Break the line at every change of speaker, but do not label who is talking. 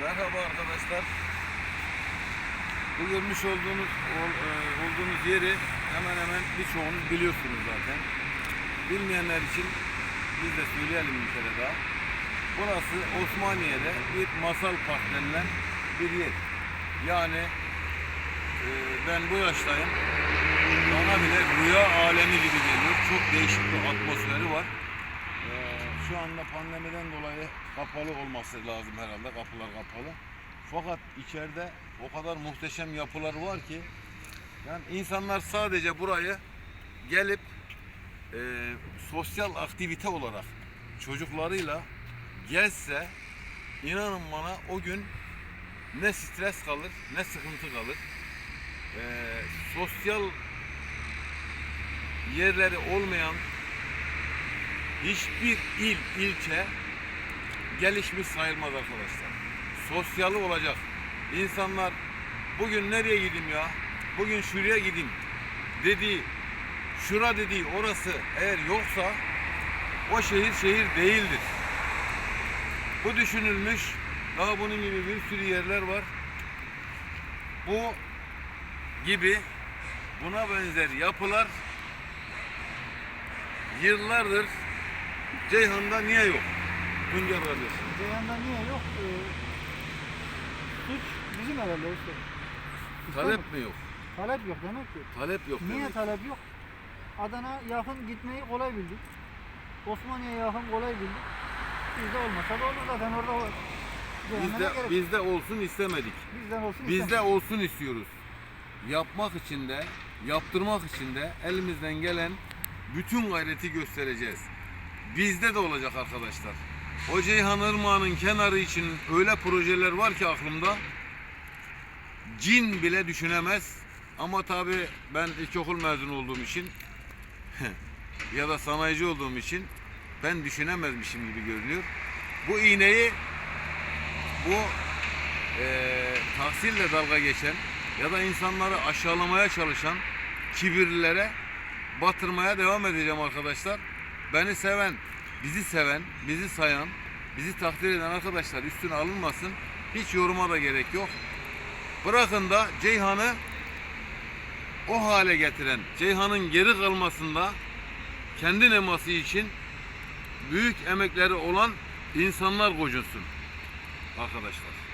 Merhaba arkadaşlar. Bu görmüş olduğunuz ol- e, olduğunuz yeri hemen hemen birçoğunuz biliyorsunuz zaten. Bilmeyenler için biz de söyleyelim bir kere daha. Burası Osmaniye'de bir masal park denilen bir yer. Yani e, ben bu yaştayım. Bana bile rüya alemi gibi geliyor. Çok değişik bir atmosferi var. Şu anda pandemiden dolayı kapalı olması lazım herhalde. Kapılar kapalı. Fakat içeride o kadar muhteşem yapılar var ki yani insanlar sadece burayı gelip e, sosyal aktivite olarak çocuklarıyla gezse inanın bana o gün ne stres kalır ne sıkıntı kalır. E, sosyal yerleri olmayan hiçbir il, ilçe gelişmiş sayılmaz arkadaşlar. Sosyalı olacak. İnsanlar bugün nereye gideyim ya? Bugün şuraya gideyim dediği, şura dediği orası eğer yoksa o şehir şehir değildir. Bu düşünülmüş. Daha bunun gibi bir sürü yerler var. Bu gibi buna benzer yapılar yıllardır Ceyhan'da niye yok? Tuncer kardeşim.
Ceyhan'da niye yok? Ee, suç bizim herhalde mı?
Talep mi yok?
Talep yok demek ki.
Talep yok
Niye
demek.
talep yok? Adana yakın gitmeyi kolay bildik. Osmaniye yakın kolay bildik. Bizde olmasa da olur zaten orada olur.
Bizde, bizde olsun istemedik.
Bizden olsun
Bizde olsun istiyoruz. Yapmak için de, yaptırmak için de elimizden gelen bütün gayreti göstereceğiz. Bizde de olacak arkadaşlar. O Ceyhan Irmağı'nın kenarı için öyle projeler var ki aklımda. Cin bile düşünemez. Ama tabi ben ilkokul mezunu olduğum için ya da sanayici olduğum için ben düşünemezmişim gibi görünüyor. Bu iğneyi bu eee tahsille dalga geçen ya da insanları aşağılamaya çalışan kibirlilere batırmaya devam edeceğim arkadaşlar. Beni seven, bizi seven, bizi sayan, bizi takdir eden arkadaşlar üstüne alınmasın. Hiç yoruma da gerek yok. Bırakın da Ceyhan'ı o hale getiren, Ceyhan'ın geri kalmasında kendi neması için büyük emekleri olan insanlar gocunsun arkadaşlar.